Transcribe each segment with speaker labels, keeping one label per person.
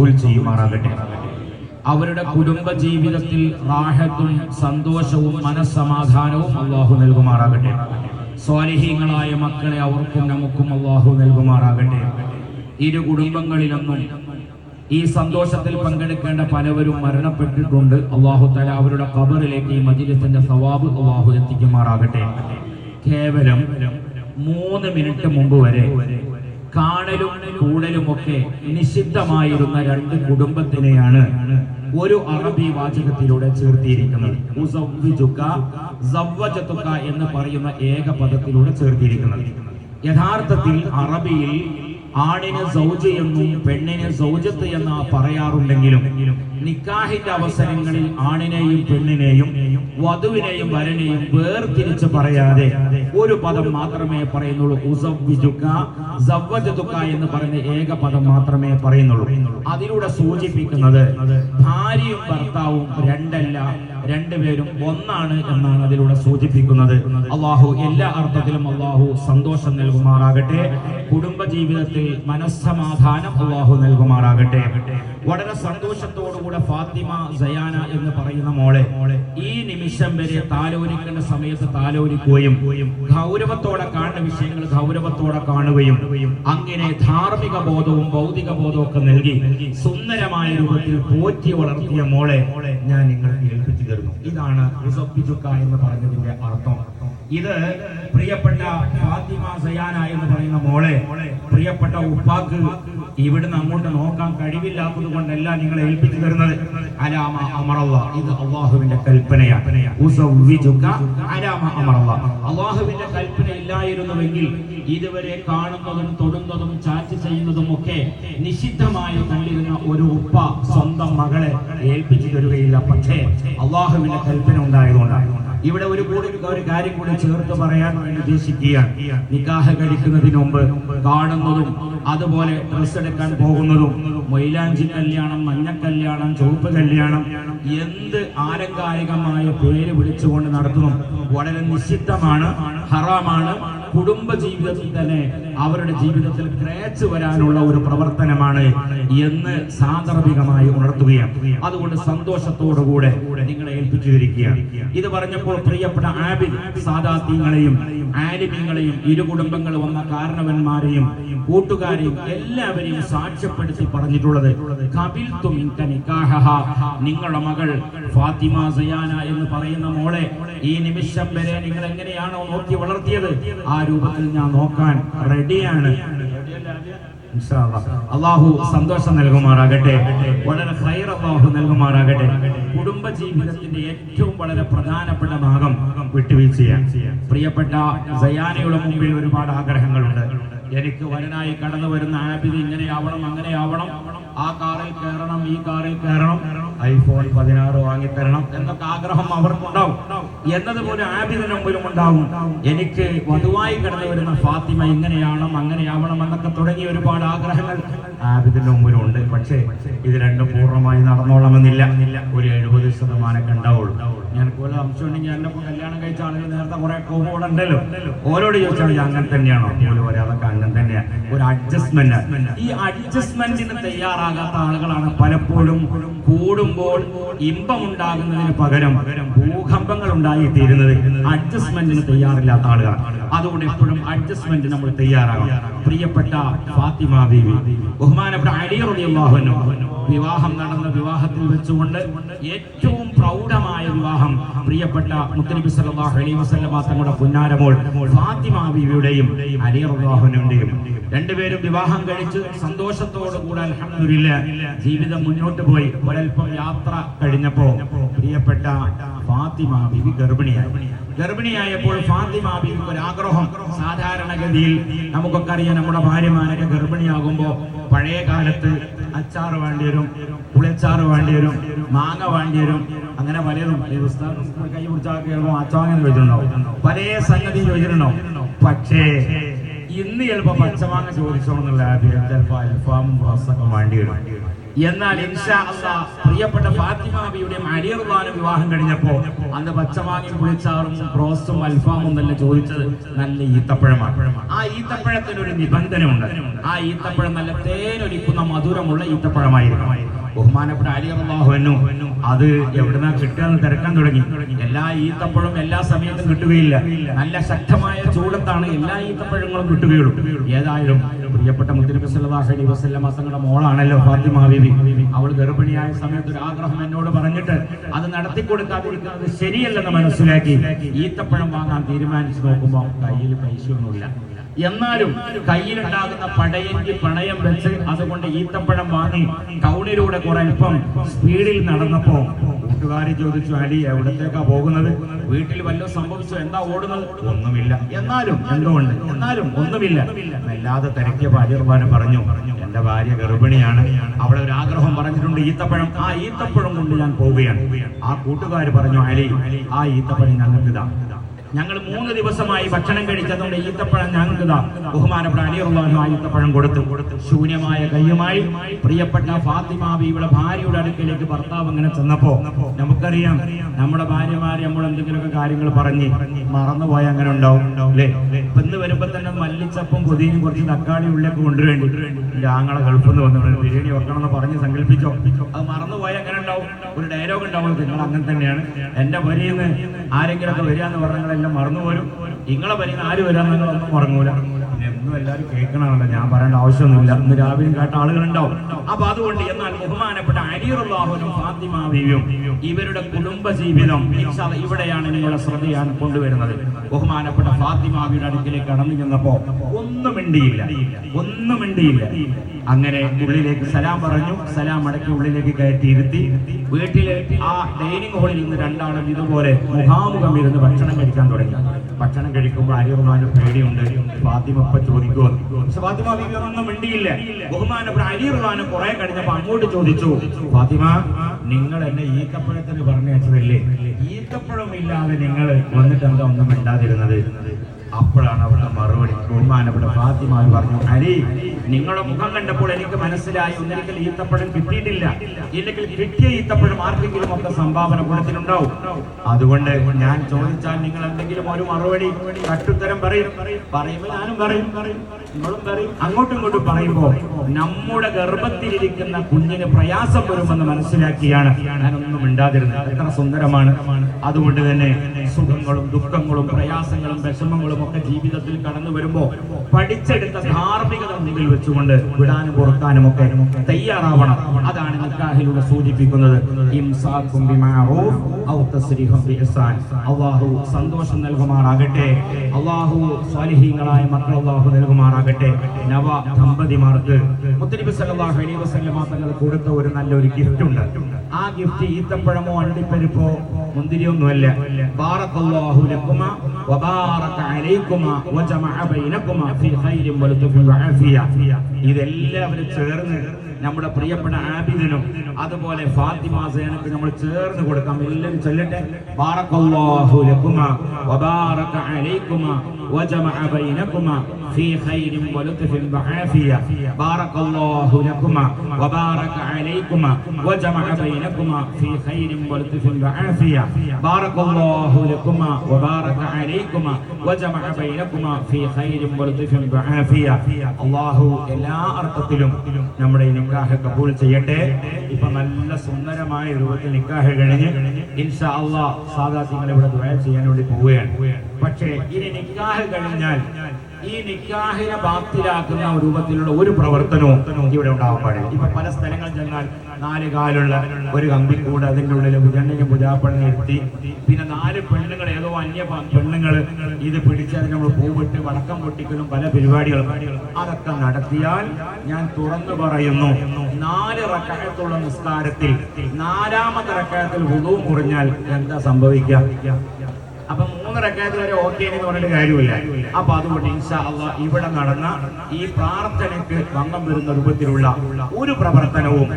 Speaker 1: കബൂൽ ചെയ്യുമാറാകട്ടെ. അവരുടെ കുടുംബ ജീവിതത്തിൽ റാഹത്തും സന്തോഷവും മനസ്സമാധാനവും അള്ളാഹു നൽകുമാറാകട്ടെ. സ്വാലിഹീങ്ങളായ മക്കളെ അവർക്കും നമുക്കും അള്ളാഹു നൽകുമാറാകട്ടെ. ഇരു കുടുംബങ്ങളിലൊന്നും ഈ സന്തോഷത്തിൽ പങ്കെടുക്കേണ്ട പലവരും മരണപ്പെട്ടിട്ടുണ്ട്. അള്ളാഹു തല അവരുടെ കബറിലേക്ക് ഈ മജിലിസിന്റെ സവാബ് അള്ളാഹു എത്തിക്കുമാറാകട്ടെ. കേവലം മൂന്ന് മിനിറ്റ് മുമ്പ് വരെ കാണലും കൂടലുമൊക്കെ നിഷിദ്ധമായിരുന്ന രണ്ട് കുടുംബത്തിനെയാണ് ഒരു അറബി വാചകത്തിലൂടെ ചേർത്തിയിരിക്കുന്നത്. എന്ന് പറയുന്ന ഏക പദത്തിലൂടെ ചേർത്തിയിരിക്കുന്നത്. യഥാർത്ഥത്തിൽ അറബിയിൽ ആണിന് സൗജ് എന്നും പെണ്ണിന് സൗജത്ത് എന്ന് പറയാറുണ്ടെങ്കിലും നിക്കാഹിന്റെ അവസരങ്ങളിൽ ആണിനെയും പെണ്ണിനെയും വധുവിനെയും വരനെയും വേർതിരിച്ച് പറയാതെ ഒരു പദം മാത്രമേ പറയുന്നുള്ളൂ. എന്ന് പറയുന്ന ഏക പദം മാത്രമേ പറയുന്നുള്ളൂ. അതിലൂടെ സൂചിപ്പിക്കുന്നത് ഭാര്യയും ഭർത്താവും രണ്ടല്ല രണ്ടുപേരും ഒന്നാണ് എന്നാണ് അതിലൂടെ സൂചിപ്പിക്കുന്നത്. അള്ളാഹു എല്ലാ അർത്ഥത്തിലും അള്ളാഹു സന്തോഷം നൽകുമാറാകട്ടെ. കുടുംബ ജീവിതത്തിൽ മനസ്സമാധാനം അള്ളാഹു നൽകുമാറാകട്ടെ. വളരെ സന്തോഷത്തോടുകൂടെ ഫാത്തിമ സയാന എന്ന് പറയുന്ന മോളെ ഈ നിമിഷം വരെ താലോലിക്കേണ്ട സമയത്ത് താലോലിക്കുകയും ഗൗരവത്തോടെ കാണുന്ന വിഷയങ്ങൾ ഗൗരവത്തോടെ കാണുകയും അങ്ങനെ ധാർമ്മിക ബോധവും ഭൗതിക ബോധവും ഒക്കെ നൽകി സുന്ദരമായ രൂപത്തിൽ പോറ്റി വളർത്തിയ മോളെ ഞാൻ നിങ്ങൾക്ക് ഏൽപ്പിച്ചു തരുന്നു. ഇതാണ് എന്ന് പറഞ്ഞതിന്റെ അർത്ഥം. ഇത് പ്രിയപ്പെട്ട ഫാത്തിമ സയാന എന്ന് പറയുന്ന മോളെ പ്രിയപ്പെട്ട ഉപ്പാക്ക് ഇവിടുന്ന് അങ്ങോട്ട് നോക്കാൻ കഴിവില്ലാത്തത് കൊണ്ടല്ല നിങ്ങളെ ഏൽപ്പിച്ചു തരുന്നത്. അലാമ അമറല്ല ഇത് അള്ളാഹുവിന്റെ കൽപ്പനയാണ്. അള്ളാഹുവിന്റെ കൽപ്പന ഇല്ലായിരുന്നുവെങ്കിൽ ഇതുവരെ കാണുന്നതും തൊടുന്നതും ചാറ്റ് ചെയ്യുന്നതും ഒക്കെ നിഷിദ്ധമായി കണ്ടിരുന്ന ഒരു ഉപ്പ സ്വന്തം മകളെ ഏൽപ്പിച്ചു തരുകയില്ല. പക്ഷേ അള്ളാഹുവിന്റെ കൽപ്പന ഉണ്ടായതുകൊണ്ടാണ്. ഇവിടെ ഒരു കൂടി ഒരു കാര്യം കൂടി ചേർത്ത് പറയാൻ വേണ്ടി ഉദ്ദേശിക്കുകയാണ്. നിക്കാഹ് കഴിക്കുന്നതിന് മുമ്പ് കാണുന്നതും അതുപോലെ ഡ്രസ് എടുക്കാൻ പോകുന്നതും മൈലാഞ്ചി കല്യാണം മഞ്ഞ കല്യാണം ചുവപ്പ് കല്യാണം എന്ത് ആലങ്കാരികമായ പേര് വിളിച്ചുകൊണ്ട് നടത്തുന്നു. വളരെ നിഷിദ്ധമാണ് ഹറാമാണ്. കുടുംബ ജീവിതത്തിൽ തന്നെ അവരുടെ ജീവിതത്തിൽ ക്രേച്ച് വരാനുള്ള ഒരു പ്രവർത്തനമാണ് എന്ന് സാന്ദർഭികമായി ഉണർത്തുകയാണ് അതുകൊണ്ട് സന്തോഷത്തോടുകൂടെ നിങ്ങളെ ഏൽപ്പിച്ചിരിക്കുകയാണ് ഇത് പറഞ്ഞപ്പോൾ പ്രിയപ്പെട്ട ആബിൻ സാദാത്യങ്ങളെയും ആലിമ്യങ്ങളെയും ഇരു കുടുംബങ്ങൾ വന്ന കാരണവന്മാരെയും കൂട്ടുകാരെയും എല്ലാവരെയും സാക്ഷ്യപ്പെടുത്തി പറഞ്ഞിട്ടുള്ളത്. നിങ്ങളുടെ മകൾ ഫാത്തിമ സയാന എന്ന് പറയുന്ന മോളെ ഈ നിമിഷം വരെ നിങ്ങൾ എങ്ങനെയാണോ നോക്കി വളർത്തിയത്? ആ രൂപത്തിൽ ഞാൻ നോക്കാൻ റെഡിയാണ്. അള്ളാഹു സന്തോഷം നൽകുമാറാകട്ടെ. വളരെ ഹൈർ അള്ളാഹു നൽകുമാറാകട്ടെ. കുടുംബ ജീവിതത്തിന്റെ ഏറ്റവും വളരെ പ്രധാനപ്പെട്ട ഭാഗം വിട്ടുവീഴ്ചയാണ്. പ്രിയപ്പെട്ട സയാനയുടെ മുമ്പിൽ ഒരുപാട് ആഗ്രഹങ്ങളുണ്ട്. എനിക്ക് വരനായി കടന്നു വരുന്ന ആബിദ് ഇങ്ങനെയാവണം അങ്ങനെയാവണം. ആ കാറിൽ കയറണം ഈ കാറിൽ കയറണം. ഐഫോൺ പതിനാറ് വാങ്ങിത്തരണം എന്നൊക്കെ ആഗ്രഹം അവർക്കുണ്ടാവും. എന്നതുപോലെ ആബിദിന് മുമ്പിലും ഉണ്ടാവും എനിക്ക് വധുവായി കടന്നു വരുന്ന ഫാത്തിമ ഇങ്ങനെയാവണം അങ്ങനെയാവണം എന്നൊക്കെ തുടങ്ങിയ ഒരുപാട് ആഗ്രഹങ്ങൾ ആബിദിന്റെ മുമ്പിലുണ്ട് പക്ഷേ ഇത് രണ്ടും പൂർണമായി നടന്നോളമെന്നില്ല ഒരു എഴുപത് ശതമാനമൊക്കെ ഉണ്ടാവുള്ളൂ. ഞാൻ പോലെ അംശം ഉണ്ടെങ്കിൽ എന്നെ കല്യാണം കഴിച്ച ആളുകൾ നേരത്തെ കുറെ കോമോട് ഉണ്ടല്ലോ. ഓരോട് ചോദിച്ചാൽ അങ്ങനെ തന്നെയാണോ? അതുപോലെ അതൊക്കെ അങ്ങനെ തന്നെയാണ് ഒരു അഡ്ജസ്റ്റ്മെന്റ് ഈ അഡ്ജസ്റ്റ്മെന്റിന് തയ്യാറാകാത്ത ആളുകളാണ് പലപ്പോഴും കൂടുമ്പോൾ ഇമ്പമുണ്ടാകുന്നതിന് പകരം ഭൂകമ്പങ്ങൾ ഉണ്ടായി തീരുന്നത് അഡ്ജസ്റ്റ്മെന്റിന് തയ്യാറില്ലാത്ത ആളുകളാണ്. അതുകൊണ്ട് എപ്പോഴും അഡ്ജസ്റ്റ്മെന്റ് നമ്മൾ തയ്യാറാകണം. പ്രിയപ്പെട്ട ഫാത്തിമ ബീവി ബഹുമാനപ്പെട്ട അൻഹു. വിവാഹം നടന്ന വിവാഹത്തിൽ വെച്ചുകൊണ്ട് ഏറ്റവും പ്രൗഢമായ വിവാഹം പ്രിയപ്പെട്ട മുത്തനബി സല്ലല്ലാഹു അലൈഹി വസല്ലമ തങ്ങളുടെ പുന്നാരമോൾ ഫാത്തിമ ബീവിയുടെയും അലി റളിയല്ലാഹുവിന്റെയും രണ്ടുപേരും വിവാഹം കഴിച്ച് സന്തോഷത്തോടു കൂടെ അൽഹംദുലില്ലാ ജീവിതം മുന്നോട്ട് പോയി. ഒരൽപ്പം യാത്ര കഴിഞ്ഞപ്പോ പ്രിയപ്പെട്ട ഫാത്തിമ ബീവി ഗർഭിണിയായി. ഗർഭിണിയായപ്പോൾ ഫാത്തിമ ബീവിക്ക് ഒരു ആഗ്രഹം. സാധാരണഗതിയിൽ നമുക്കൊക്കെ അറിയാം നമ്മുടെ ഭാര്യമാരൊക്കെ ഗർഭിണിയാകുമ്പോൾ പഴയ കാലത്ത് അച്ചാർ വേണ്ടി വരും പുളിയച്ചാറ് വേണ്ടി വരും മാങ്ങ വേണ്ടി വരും അങ്ങനെ പലതും. കൈ പിടിച്ചാൽ കേൾക്കുമ്പോൾ അച്ചാങ്ങനെ ചോദിച്ചിട്ടുണ്ടാവും. പല സംഗതി ചോദിച്ചിട്ടുണ്ടാവും. പക്ഷേ ഇന്ന് ചിലപ്പോ പച്ചമാങ്ങ ചോദിച്ചോണെന്നുള്ള ആഗ്രഹം ചിലപ്പോ അൽഫാമും റസൊക്കെ വേണ്ടി വരും. എന്നാൽ പ്രിയപ്പെട്ട ഫാത്തിമാബിയുടെയും അലിയർവാനും വിവാഹം കഴിഞ്ഞപ്പോ അന്ന് പച്ചമാങ്ങി പുളിച്ചാറും റോസും അൽഫാമും തന്നെ ചോദിച്ചത് നല്ല ഈത്തപ്പഴമാണ്. ആ ഈത്തപ്പഴത്തിന് ഒരു നിബന്ധന ഉണ്ട് ആ ഈത്തപ്പഴം നല്ല തേനൊലിക്കുന്ന മധുരമുള്ള ഈത്തപ്പഴമായിരുന്നു. ബഹുമാനപ്പെട്ട അലി അള്ളാഹുവിനു അത് എവിടുന്ന കിട്ടുകയെന്ന് തിരക്കാൻ തുടങ്ങി. എല്ലാ ഈത്തപ്പഴവും എല്ലാ സമയത്തും കിട്ടുകയില്ല. നല്ല ശക്തമായ ചൂടത്താണ് എല്ലാ ഈത്തപ്പഴങ്ങളും കിട്ടുകയുള്ളൂ. ഏതായാലും പ്രിയപ്പെട്ട മുത്തനബി സല്ലല്ലാഹു അലൈഹി വസല്ലം തങ്ങളുടെ മോളാണല്ലോ ഫാത്തിമ ബീവി അവൾ ഗർഭിണിയായ സമയത്ത് ഒരു ആഗ്രഹം എന്നോട് പറഞ്ഞിട്ട് അത് നടത്തി കൊടുക്കാതിരിക്കുന്നത് ശരിയല്ലെന്ന് മനസ്സിലാക്കി ഈത്തപ്പഴം വാങ്ങാൻ തീരുമാനിച്ചു നോക്കുമ്പോൾ കയ്യിൽ പൈസയൊന്നുമില്ല. എന്നാലും കയ്യിലുണ്ടാകുന്ന പടയെങ്കിൽ പണയം വെച്ച് അതുകൊണ്ട് ഈത്തപ്പഴം വാങ്ങി ടൗണിലൂടെ കുറെ അല്പം സ്പീഡിൽ നടന്നപ്പോ കൂട്ടുകാരി ചോദിച്ചു അലി എവിടത്തേക്കാ പോകുന്നത്? വീട്ടിൽ വല്ല സംഭവിച്ചോ? എന്താ ഓടുന്നത്? ഒന്നുമില്ല. എന്നാലും എന്തുകൊണ്ട്? എന്നാലും ഒന്നുമില്ല. വല്ലാതെ തിരക്കിയ ഭാര്യർമാനെ പറഞ്ഞു എന്റെ ഭാര്യ ഗർഭിണിയാണ്. അവിടെ ഒരു ആഗ്രഹം പറഞ്ഞിട്ടുണ്ട് ഈത്തപ്പഴം. ആ ഈത്തപ്പഴം കൊണ്ട് ഞാൻ പോവുകയാണ്. ആ കൂട്ടുകാർ പറഞ്ഞു അലി ആ ഈത്തപ്പഴം ഞങ്ങൾക്ക് ഇതാ ഞങ്ങൾ മൂന്ന് ദിവസമായി ഭക്ഷണം കഴിച്ചതുകൊണ്ട് ഈത്തപ്പഴം ഞങ്ങൾക്ക് ബഹുമാനപ്പെട്ട അലിയുള്ളവനും ഈത്തപ്പഴം കൊടുത്തു. കൊടുത്തു ശൂന്യമായ കയ്യുമായി പ്രിയപ്പെട്ട ഫാത്തിമ ബീവിയുടെ ഭാര്യയുടെ അടുക്കിലേക്ക് ഭർത്താവ് അങ്ങനെ ചെന്നപ്പോ നമുക്കറിയാം നമ്മുടെ ഭാര്യമാര് നമ്മൾ എന്തെങ്കിലുമൊക്കെ കാര്യങ്ങൾ പറഞ്ഞ് മറന്നുപോയ അങ്ങനെ ഉണ്ടാവും അല്ലേ? ഇപ്പൊ ഇന്ന് വരുമ്പോ തന്നെ മല്ലിച്ചപ്പും പുതിയും കുറച്ച് തക്കാളി ഉള്ളിലൊക്കെ കൊണ്ടുവേണ്ടി ഞങ്ങളെ ആങ്ങളെ ഗൾഫിൽ നിന്ന് വന്നു. ബിരിയാണി വെക്കണം എന്ന് പറഞ്ഞ് സങ്കല്പിച്ചോ? അത് മറന്നുപോയ അങ്ങനെ ഉണ്ടാവും. ഒരു ഡയലോഗ് ഉണ്ടാവും നിങ്ങൾ അങ്ങനെ തന്നെയാണ്. എന്റെ വരിയിൽ നിന്ന് ആരെങ്കിലുമൊക്കെ വരിക എന്ന് പറഞ്ഞാൽ എല്ലാം മറന്നുപോലും നിങ്ങളെ വരിയിൽ ആര് വരാന്ന് നിങ്ങളൊന്നും മറങ്ങൂല. എന്നും എല്ലാവരും കേൾക്കണമല്ലോ. ഞാൻ പറയേണ്ട ആവശ്യമൊന്നുമില്ല. ഇന്ന് രാവിലെ കേട്ട ആളുകളുണ്ടാവും. അപ്പൊ അതുകൊണ്ട് എന്നാൽ ബഹുമാനപ്പെട്ട അരിയുള്ളാഹുനും ഫാത്തിമ ബീവിയും ഇവരുടെ കുടുംബ ജീവിതം ഇവിടെയാണ് നിങ്ങളുടെ ശ്രദ്ധ ഞാൻ കൊണ്ടുവരുന്നത്. ബഹുമാനപ്പെട്ട ഫാത്തിമാവിയുടെ അടുക്കിലേക്ക് കടന്നു ചെന്നപ്പോ ഒന്നും മിണ്ടിയില്ല. ഒന്നും മിണ്ടിയില്ല. അങ്ങനെ ഉള്ളിലേക്ക് സലാം പറഞ്ഞു. സലാം അടക്കി ഉള്ളിലേക്ക് കയറ്റിയിരുത്തി. വീട്ടിലെ ആ ഡൈനിങ് ഹാളിൽ നിന്ന് രണ്ടാളും ഇതുപോലെ മുഖാമുഖം ഇരുന്ന് ഭക്ഷണം കഴിക്കാൻ തുടങ്ങി. ഭക്ഷണം കഴിക്കുമ്പോൾ അരിയുമാനും പേടിയുണ്ട്. ഫാത്തിമ പക്ഷെ ഫാത്തിമ ബീവി ഒന്നും മിണ്ടിയില്ല. ബഹുമാനപ്പെട്ട അരിയുമാനും കുറെ കഴിഞ്ഞപ്പോ അങ്ങോട്ട് ചോദിച്ചു ഫാത്തിമ നിങ്ങൾ എന്നെ ഈത്തപ്പഴത്തിന് പറഞ്ഞു വെച്ചതല്ലേ ഈത്തപ്പഴം ഇല്ലാതെ നിങ്ങൾ വന്നിട്ട് എന്താ ഒന്നും മിണ്ടാതിരുന്നത്? അപ്പോഴാണ് അവരുടെ മറുപടി. ബഹുമാനപ്പെട്ട ഫാത്തിമ പറഞ്ഞു അരി നിങ്ങളുടെ മുഖം കണ്ടപ്പോൾ എനിക്ക് മനസ്സിലായി. ഒന്നിരിക്കൽ ഈത്തപ്പഴം കിട്ടിയിട്ടില്ല. ഇല്ലെങ്കിൽ കിട്ടിയ ഈത്തപ്പഴം ആർക്കെങ്കിലും ഒക്കെ സംഭാവന കൊടുത്തിട്ടുണ്ടാവും അതുകൊണ്ട് ഞാൻ ചോദിച്ചാൽ നിങ്ങൾ എന്തെങ്കിലും ഒരു മറുപടി കട്ടുത്തരം പറയും. പറയുമ്പോൾ ഞാനും പറയും. നിങ്ങളും പറയും. അങ്ങോട്ടും ഇങ്ങോട്ടും പറയുമ്പോൾ നമ്മുടെ ഗർഭത്തിലിരിക്കുന്ന കുഞ്ഞിന് പ്രയാസം വരുമെന്ന് മനസ്സിലാക്കിയാണ്. ഞാനൊന്നും മിണ്ടാതിരുന്നത്. എത്ര സുന്ദരമാണ്. അതുകൊണ്ട് തന്നെ സുഖങ്ങളും ദുഃഖങ്ങളും പ്രയാസങ്ങളും വിഷമങ്ങളും ഒക്കെ ജീവിതത്തിൽ കടന്നു വരുമ്പോ പഠിച്ചെടുത്ത ധാർമ്മികത മുന്നിൽ വെച്ചുകൊണ്ട് വിടാനും പുറത്താനും ഒക്കെ തയ്യാറാവണം. അതാണ് നിക്കാഹിലൂടെ സൂചിപ്പിക്കുന്നത്. അല്ലാഹു സന്തോഷം നൽകുമാറാകട്ടെ. അള്ളാഹു സ്വാലിഹീങ്ങളായ മക്കൾ അല്ലാഹു നൽകുമാറാകട്ടെ. നവ ദമ്പതിമാർക്ക് വസല്ലമ തങ്ങൾ കൊടുത്ത ഒരു നല്ലൊരു ഗിഫ്റ്റ് ഉണ്ട്. ആ ഗിഫ്റ്റ് ഈത്തപ്പഴമോ അണ്ടിപ്പരിപ്പോ മുന്തിരിയൊന്നുമല്ല. ബാറക്കല്ലാഹു ലക്കുമ വബാറക അലൈക്കുമ വജമഅ ബൈനക്കുമ ഫീ ഖൈരിൻ വലതുഫിൻ വഅഫിയ ഇതെല്ലാവരും ചേർന്ന് നമ്മുടെ പ്രിയപ്പെട്ട ആബിദിനും അതുപോലെ ഫാത്തിമ സേനക്ക് നമ്മൾ ചേർന്ന് കൊടുക്കാം എല്ലാവരും ചൊല്ലട്ടെ ബാറക്കല്ലാഹു ലക്കുമ വബാറക അലൈക്കുമ وجمع بينكما في خير ولطف وعافية بارك الله لكما وبارك عليكما وجمع بينكما في خير ولطف وعافية بارك الله لكما وبارك عليكما وجمع بينكما في خير ولطف وعافية الله എല്ലാ അർത്ഥത്തിലും നമ്മുടെ ഈ നിക്കാഹ് കബൂൽ ചെയ്യട്ടെ. ഇപ്പൊ നല്ല സുന്ദരമായ രൂപത്തിൽ നിക്കാഹ് കഴിഞ്ഞ് ഇൻഷാ അള്ളാഹ് സാദാത്യങ്ങൾ ഇവിടെ ദുആ ചെയ്യാൻ വേണ്ടി പോവുകയാണ്. പക്ഷേ ഇനി നിക്കാഹ് കഴിഞ്ഞാൽ ഈ നിക്കാഹിനെ ബാത്തിലാക്കുന്ന രൂപത്തിലുള്ള ഒരു പ്രവർത്തനവും ഇവിടെ ഉണ്ടാവാൻ പാടില്ല. ഇപ്പൊ പല സ്ഥലങ്ങളിൽ ചെന്നാൽ നാല് കാലുള്ള ഒരു കമ്പിക്കൂട് അതിന്റെ ഉള്ളിൽ ഭുജണ്ണിന് പുജാപ്പണി നിർത്തി പിന്നെ നാല് പെണ്ണുങ്ങൾ ഏതോ അന്യ പെണ്ണുങ്ങൾ ഇത് പിടിച്ച് അതിന് നമ്മൾ പൂവിട്ട് വടക്കം പൊട്ടിക്കലും പല പരിപാടികളും. അതൊക്കെ നടത്തിയാൽ ഞാൻ തുറന്നു പറയുന്നു നാല് റക്കായത്തുള്ള നിസ്കാരത്തിൽ നാലാമത്തെ റക്കായത്തിൽ ഉതവും കുറഞ്ഞാൽ എന്താ സംഭവിക്കുക? അപ്പൊ മൂന്ന് വരെ ഓക്കെ എന്ന് പറഞ്ഞിട്ട് കാര്യമില്ല. അപ്പൊ അതുകൊണ്ട് ഇൻഷാ അള്ളാഹ് ഇവിടെ നടന്ന ഈ പ്രാർത്ഥനയ്ക്ക് ഭംഗം വരുന്ന രൂപത്തിലുള്ള ഒരു പ്രവർത്തനവും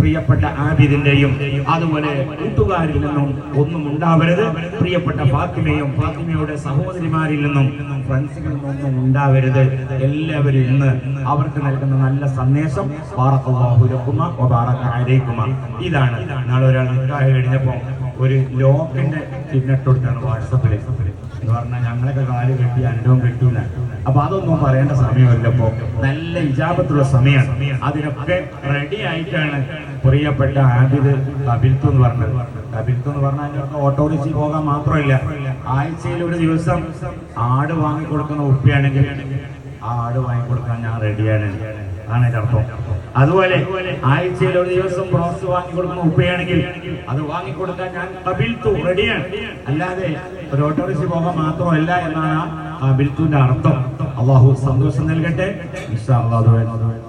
Speaker 1: പ്രിയപ്പെട്ട ആബിദിന്റെയും അതുപോലെ കൂട്ടുകാരിൽ നിന്നും ഒന്നും ഉണ്ടാവരുത്. പ്രിയപ്പെട്ട ഫാത്തിമയും ഫാത്തിമയുടെ സഹോദരിമാരിൽ നിന്നും ഫ്രണ്ട്സുകളിൽ നിന്നും ഉണ്ടാവരുത്. എല്ലാവരും ഇന്ന് അവർക്ക് നൽകുന്ന നല്ല സന്ദേശം അലൈക്കുമ ഇതാണ് നാളെ ഒരാൾ നിക്കാഹ് കഴിഞ്ഞപ്പോ ഒരു ലോക്കിന്റെ ചിഹ്നിട്ട് കൊടുത്താണ് വാട്സപ്പിൽ എന്ന് പറഞ്ഞാൽ ഞങ്ങളൊക്കെ കാൽ കെട്ടി അനുഭവം കെട്ടൂല. അപ്പൊ അതൊന്നും പറയേണ്ട സമയമല്ല ഇപ്പോ. നല്ല ഇജാബത്തുള്ള സമയമാണ് അതിനൊക്കെ റെഡി ആയിട്ടാണ് പ്രിയപ്പെട്ട ആബിദ് കബിൽത്ത് എന്ന് പറഞ്ഞത്. കബിൽത്ത് എന്ന് പറഞ്ഞാൽ അതിനൊക്കെ ഓട്ടോറിക്ഷയിൽ പോകാൻ മാത്രമല്ല. ആഴ്ചയിൽ ഒരു ദിവസം ആട് വാങ്ങിക്കൊടുക്കുന്ന ഉപ്പിയാണെങ്കിൽ ആ ആട് വാങ്ങിക്കൊടുക്കാൻ ഞാൻ റെഡിയാണ് ആണ്. അർത്ഥം അതുപോലെ ആഴ്ചയിൽ ഒരു ദിവസം ബ്രോസ് വാങ്ങിക്കൊടുക്കുന്ന ഉപ്പയാണെങ്കിൽ അത് വാങ്ങിക്കൊടുക്കാൻ ഞാൻ കബിൽത്തു റെഡിയാണ് അല്ലാതെ ഒരു ഓട്ടോറിക്ഷ പോകാൻ മാത്രമല്ല എന്നാണ് ആ ബിൽത്തുവിന്റെ അർത്ഥം. അള്ളാഹു സന്തോഷം നൽകട്ടെ. ഇൻഷാ അല്ലാഹ്